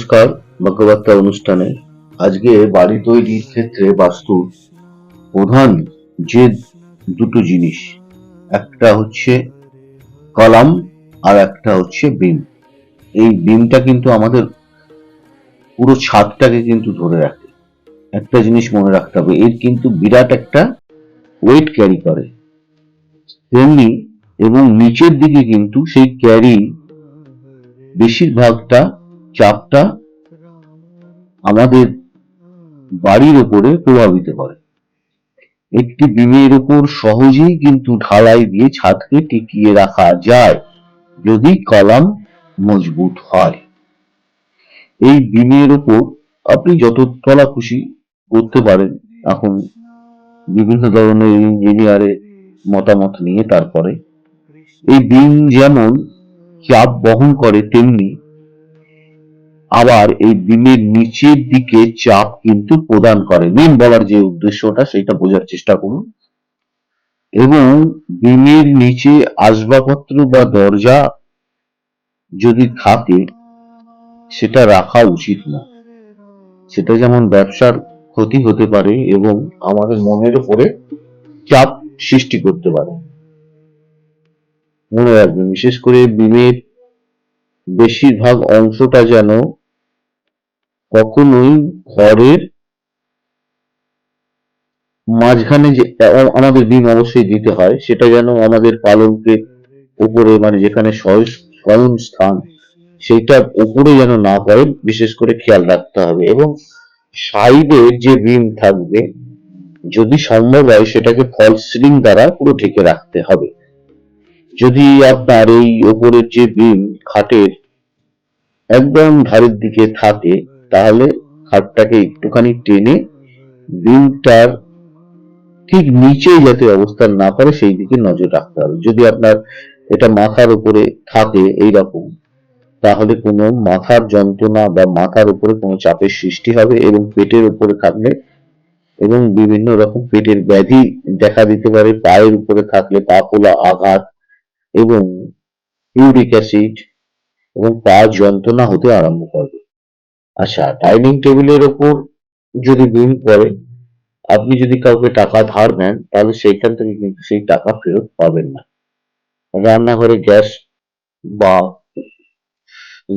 নমস্কার ভাগ্যবার্তা অনুষ্ঠানে। আজকে বাড়ি তৈরির ক্ষেত্রে বাস্তুর প্রধান যে দুটো জিনিস, একটা হচ্ছে কলাম আর একটা হচ্ছে বিম। এই বিমটা কিন্তু আমাদের পুরো ছাদটাকে কিন্তু ধরে রাখে। একটা জিনিস মনে রাখতে হবে, এর কিন্তু বিরাট একটা ওয়েট ক্যারি করে। তেমনি এবং নিচের দিকে কিন্তু সেই ক্যারি বেশিরভাগটা চাপটা আমাদের বাড়ির উপরে প্রভাবিত করে। একটি বিমের উপর সহজেই কিন্তু ঢালাই দিয়ে ছাদকে টিকিয়ে রাখা যায় যদি কলাম মজবুত হয়। এই বিমের উপর আপনি যত তলা খুশি করতে পারেন। এখন বিভিন্ন ধরনের ইঞ্জিনিয়ারের মতামত নিয়ে তারপরে এই বিম যেমন চাপ বহন করে, তেমনি আবার এই বিমের নিচের দিকে চাপ কিন্তু প্রদান করে। বিম বলার যে উদ্দেশ্যটা সেটা বোঝার চেষ্টা করুন। এবং বিমের নিচে আসবাবপত্র বা দরজা যদি থাকে, সেটা রাখা উচিত না। সেটা যেমন ব্যবসার ক্ষতি হতে পারে এবং আমাদের মনের উপরে চাপ সৃষ্টি করতে পারে। মনে রাখবেন, বিশেষ করে বিমের বেশিরভাগ অংশটা যেন কখনোই ঘরের মাঝখানে যে আমাদের বিম অবশ্যই দিতে হয়, সেটা যেন আমাদের পালনকে উপরে মানে যেখানে শয়ন স্থান সেইটার উপরে যেন না পড়ে, বিশেষ করে খেয়াল রাখতে হবে। এবং সাইডে যে বিম থাকবে, যদি সম্ভব হয়, সেটাকে ফল সিলিং দ্বারা পুরো ঢেকে রাখতে হবে। যদি আপনার এই ওপরের যে বিম খাটের একদম ধারের দিকে থাকে তাহলে খাটটাকে একটুখানি টেনে বিমটার ঠিক নিচে যাতে অবস্থান না করে, সেই দিকে নজর রাখতে হবে। যদি আপনার এটা মাথার উপরে থাকে এই রকম তাহলে কোনো মাথার যন্ত্রণা বা মাথার উপরে কোনো চাপের সৃষ্টি হবে এবং পেটের উপরে থাকলে এবং বিভিন্ন রকম পেটের ব্যাধি দেখা দিতে পারে, পায়ের উপরে থাকলে পা ফোলা আঘাত এবং ইউরিক অ্যাসিড এবং পা যন্ত্রণা হতে আরম্ভ করবে। আচ্ছা ডাইনিং টেবিলের ওপর যদি বিল পড়ে, আপনি যদি কাউকে টাকা ধার নেন তাহলে সেইখান থেকে কিন্তু সেই টাকা ফেরত পাবেন না। রান্নাঘরে গ্যাস বা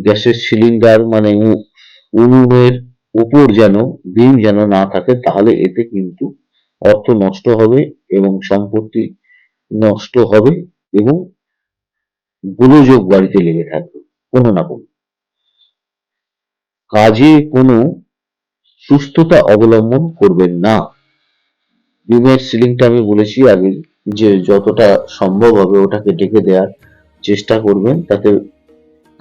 গ্যাসের সিলিন্ডার মানে উনুনের উপর যেন বিম যেন না থাকে, তাহলে এতে কিন্তু অর্থ নষ্ট হবে এবং সম্পত্তি নষ্ট হবে এবং গোলযোগ বাড়িতে লেগে থাকবে, কোনো না কোনো। কাজে কোনো সুস্থতা অবলম্বন করবেন না। বিমের সিলিংটা আমি বলেছি আগে যে যতটা সম্ভব হবে ওটাকে ডেকে দেওয়ার চেষ্টা করবেন, তাতে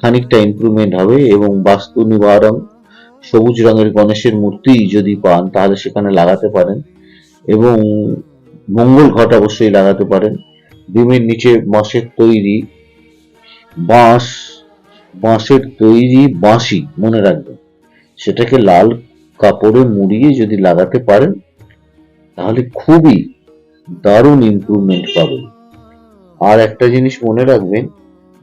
খানিকটা ইমপ্রুভমেন্ট হবে এবং বাস্তু নিবারণ, সবুজ রঙের গণেশের মূর্তি যদি পান তাহলে সেখানে লাগাতে পারেন এবং মঙ্গল ঘট অবশ্যই লাগাতে পারেন। ডিমের নিচে বাঁশের তৈরি, বাঁশ, বাঁশের তৈরি বাঁশি মনে রাখবেন। সেটাকে লাল কাপড়ে মুড়িয়ে যদি লাগাতে পারেন, তাহলে খুবই দারুণ ইমপ্রুভমেন্ট পাবেন। আর একটা জিনিস মনে রাখবেন,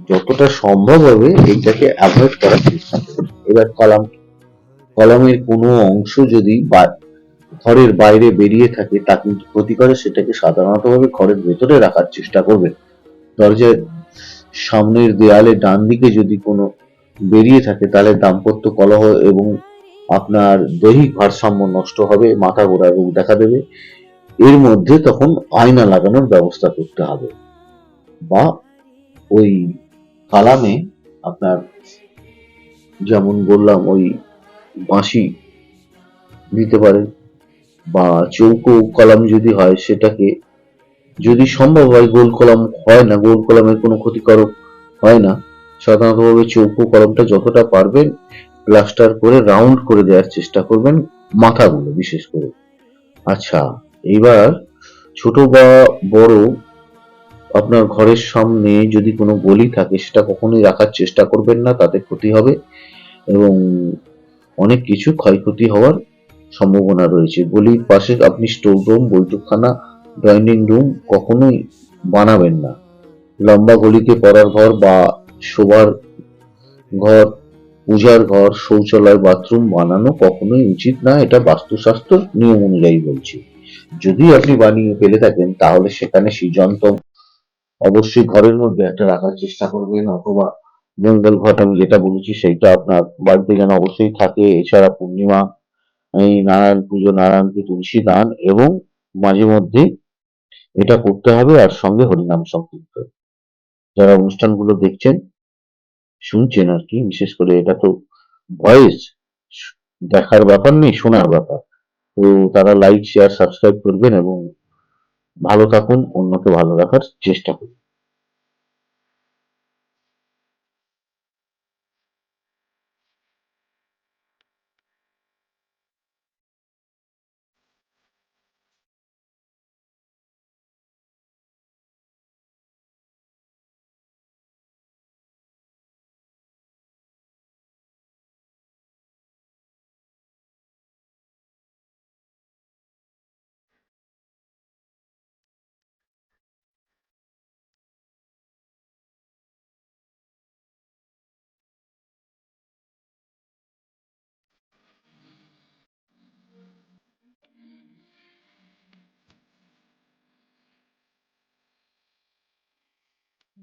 যতটা সম্ভব হবে এইটাকে অ্যাভয়েড করার চেষ্টা করবেন এবার কলাম, কলামের কোনো অংশ যদি ঘরের বাইরে বেরিয়ে থাকে, তা কিন্তু ক্ষতি করে সেটাকে সাধারণতভাবে ঘরের ভেতরে রাখার চেষ্টা করবেন। দরজার সামনের দেয়ালে ডান দিকে যদি কোনো বেরিয়ে থাকে, তাহলে দাম্পত্য কলহ এবং আপনার দৈহিক ভারসাম্য নষ্ট হবে, মাথা ঘোরা রোগ দেখা দেবে। এর মধ্যে তখন আয়না লাগানোর ব্যবস্থা করতে হবে। বা ওই কালামে আপনার যেমন বললাম, ওই বাঁশি দিতে পারেন বা চৌকো কলাম যদি হয় সেটাকে। যদি সম্ভব হয়, গোল কলম হয় না, গোল কলমের কোনো ক্ষতিকারক হয় না। সাধারণতভাবে চৌকো কলমটা যতটা পারবেন প্লাস্টার করে রাউন্ড করে দেওয়ার চেষ্টা করবেন মাথাগুলো বিশেষ করে। আচ্ছা এইবার ছোট বা বড় আপনার ঘরের সামনে যদি কোনো গলি থাকে, সেটা কখনোই রাখার চেষ্টা করবেন না, তাতে ক্ষতি হবে এবং অনেক কিছু ক্ষয়ক্ষতি হওয়ার সম্ভাবনা রয়েছে। গলির পাশে আপনি স্টোর রুম বৈঠকখানা ডাইনিং রুম কখনোই বানাবেন না। লম্বা গলিতে পড়ার ঘর বা শোবার ঘর পূজার ঘর, শৌচালয়, বাথরুম বানানো কখনোই উচিত না, এটা বাস্তুশাস্ত্র নিয়ম অনুযায়ী বলছি। যদি আপনি বানিয়ে ফেলে থাকেন, তাহলে সেখানে সৃজনতম অবশ্যই ঘরের মধ্যে একটা রাখার চেষ্টা করবেন, অথবা মঙ্গল ঘট আমি যেটা বলেছি সেইটা আপনার বাড়িতে যেন অবশ্যই থাকে। এছাড়া পূর্ণিমা, এই নারায়ণ পুজো, নারায়ণকে তুলসী দান এবং মাঝে মধ্যে এটা করতে হবে, আর সঙ্গে হরিনাম সংকীর্তন। যারা অনুষ্ঠানগুলো দেখছেন শুনছেন আর কি, বিশেষ করে এটা তো ভয়েস, দেখার ব্যাপার নেই, শোনার ব্যাপার। তো তারা লাইক শেয়ার সাবস্ক্রাইব করবেন এবং ভালো থাকুন, অন্যকে ভালো রাখার চেষ্টা করুন